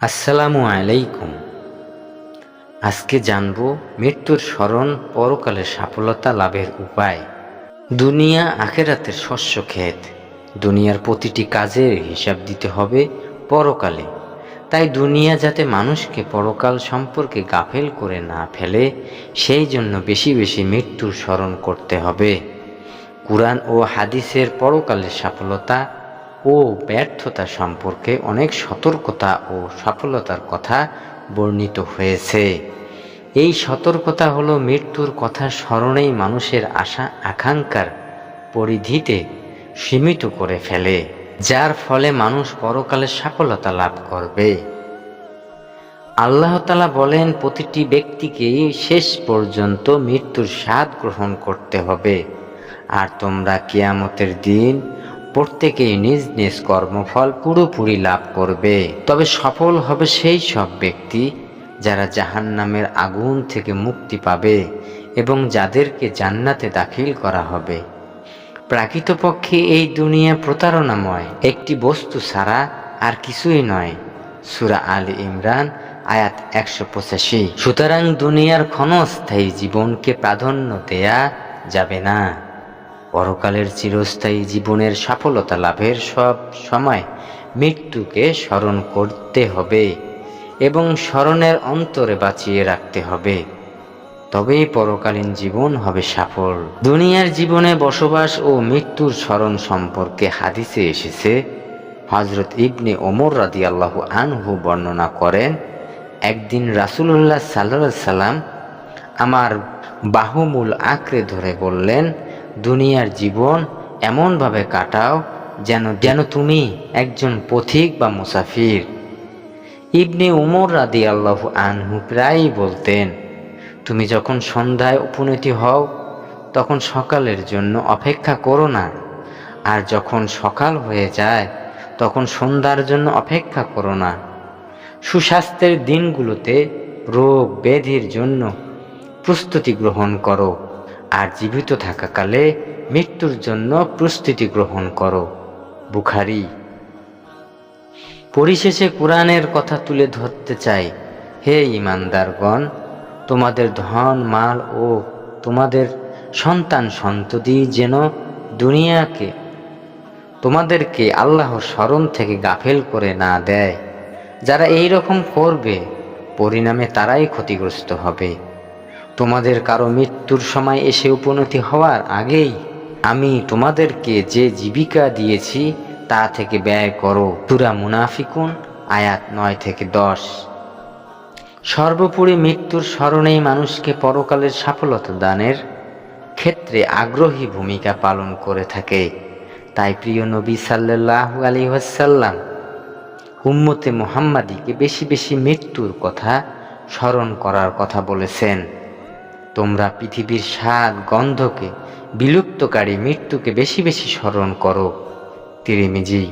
আসসালামু আলাইকুম। আজকে জানব মৃত্যুর স্মরণ পরকালের সাফলতা লাভের উপায়। দুনিয়া আখেরাতের শস্য ক্ষেত। দুনিয়ার প্রতিটি কাজের হিসাব দিতে হবে পরকালে। তাই দুনিয়া যাতে মানুষকে পরকাল সম্পর্কে গাফেল করে না ফেলে, সেই জন্য বেশি বেশি মৃত্যুর স্মরণ করতে হবে। কুরআন ও হাদিসের পরকালের সফলতা ও ব্যর্থতা সম্পর্কে অনেক সতর্কতা ও সফলতার কথা বর্ণিত হয়েছে। এই সতর্কতা হলো মৃত্যুর কথা স্মরণেই মানুষের আশা, আকাঙ্ক্ষার পরিধিতে সীমিত করে ফেলে, যার ফলে মানুষ পরকালে সফলতা লাভ করবে। আল্লাহ তালা বলেন, প্রতিটি ব্যক্তিকেই শেষ পর্যন্ত মৃত্যুর স্বাদ গ্রহণ করতে হবে। আর তোমরা কিয়ামতের দিন প্রত্যেকেই নিজ নিজ কর্মফল পুরোপুরি লাভ করবে। তবে সফল হবে সেই সব ব্যক্তি যারা জাহান্নামের আগুন থেকে মুক্তি পাবে এবং যাদেরকে জান্নাতে দাখিল করা হবে। প্রাকৃতপক্ষে এই দুনিয়া প্রতারণাময়। একটি বস্তু ছাড়া আর কিছুই নয়। সুরা আল ইমরান, আয়াত একশো পঁচাশি। সুতরাং দুনিয়ার ক্ষণস্থায়ী জীবনকে প্রাধান্য দেয়া যাবে না। পরকালের চিরস্থায়ী জীবনের সফলতা লাভের সব সময় মৃত্যুকে স্মরণ করতে হবে এবং স্মরণের অন্তরে বাঁচিয়ে রাখতে হবে। তবেই পরকালীন জীবন হবে সফল। দুনিয়ার জীবনে বসবাস ও মৃত্যুর স্মরণ সম্পর্কে হাদিসে এসেছে হজরত ইবনে ওমর রাদি আল্লাহ আনহু বর্ণনা করেন, একদিন রাসুল্লাহ সাল্লা সাল্লাম আমার বাহুমূল আঁকড়ে ধরে বললেন দুনিয়ার জীবন এমনভাবে কাটাও যেন যেন তুমি একজন পথিক বা মুসাফির। ইবনে উমর রাদি আল্লাহ আনহু প্রায়ই বলতেন, তুমি যখন সন্ধ্যায় উপনীতি হও, তখন সকালের জন্য অপেক্ষা করো না। আর যখন সকাল হয়ে যায়, তখন সন্ধ্যার জন্য অপেক্ষা করো না। সুস্বাস্থ্যের দিনগুলোতে রোগ ব্যাধির জন্য প্রস্তুতি গ্রহণ করো। আর জীবিত থাকাকালে মৃত্যুর জন্য প্রস্তুতি গ্রহণ করো। বুখারি। পরিশেষে কোরআনের কথা তুলে ধরতে চাই। হে ইমানদারগণ, তোমাদের ধন, মাল ও তোমাদের সন্তান সন্ততি যেন দুনিয়াকে, তোমাদেরকে আল্লাহর স্মরণ থেকে গাফেল করে না দেয়। যারা এই রকম করবে, পরিণামে তারাই ক্ষতিগ্রস্ত হবে। তোমাদের কারও মৃত্যুর সময় এসে উপনতি হওয়ার আগেই আমি তোমাদেরকে যে জীবিকা দিয়েছি, তা থেকে ব্যয় করো। তুরা মুনাফিকুন, আয়াত নয় থেকে দশ। সর্বোপরি মৃত্যুর স্মরণেই মানুষকে পরকালের সফলতা দানের ক্ষেত্রে আগ্রহী ভূমিকা পালন করে থাকে। তাই প্রিয় নবী সাল্লাহ আলী ওয়াসাল্লাম উম্মতে মোহাম্মাদিকে বেশি বেশি মৃত্যুর কথা স্মরণ করার কথা বলেছেন। তোমরা পৃথিবীর স্বাদ গন্ধকে, বিলুপ্তকারী মৃত্যুকে বেশি বেশি স্মরণ করো। তিরিমিজি।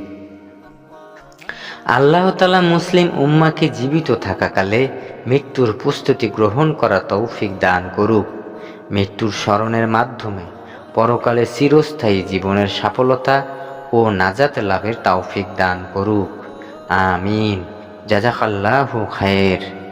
আল্লাহ তালা মুসলিম উম্মাকে জীবিত থাকাকালে মৃত্যুর প্রস্তুতি গ্রহণ করা তৌফিক দান করুক। মৃত্যুর স্মরণের মাধ্যমে পরকালে চিরস্থায়ী জীবনের সফলতা ও নাজাত লাভের তৌফিক দান করুক। আমিন। জাজাকাল্লাহু খায়ের।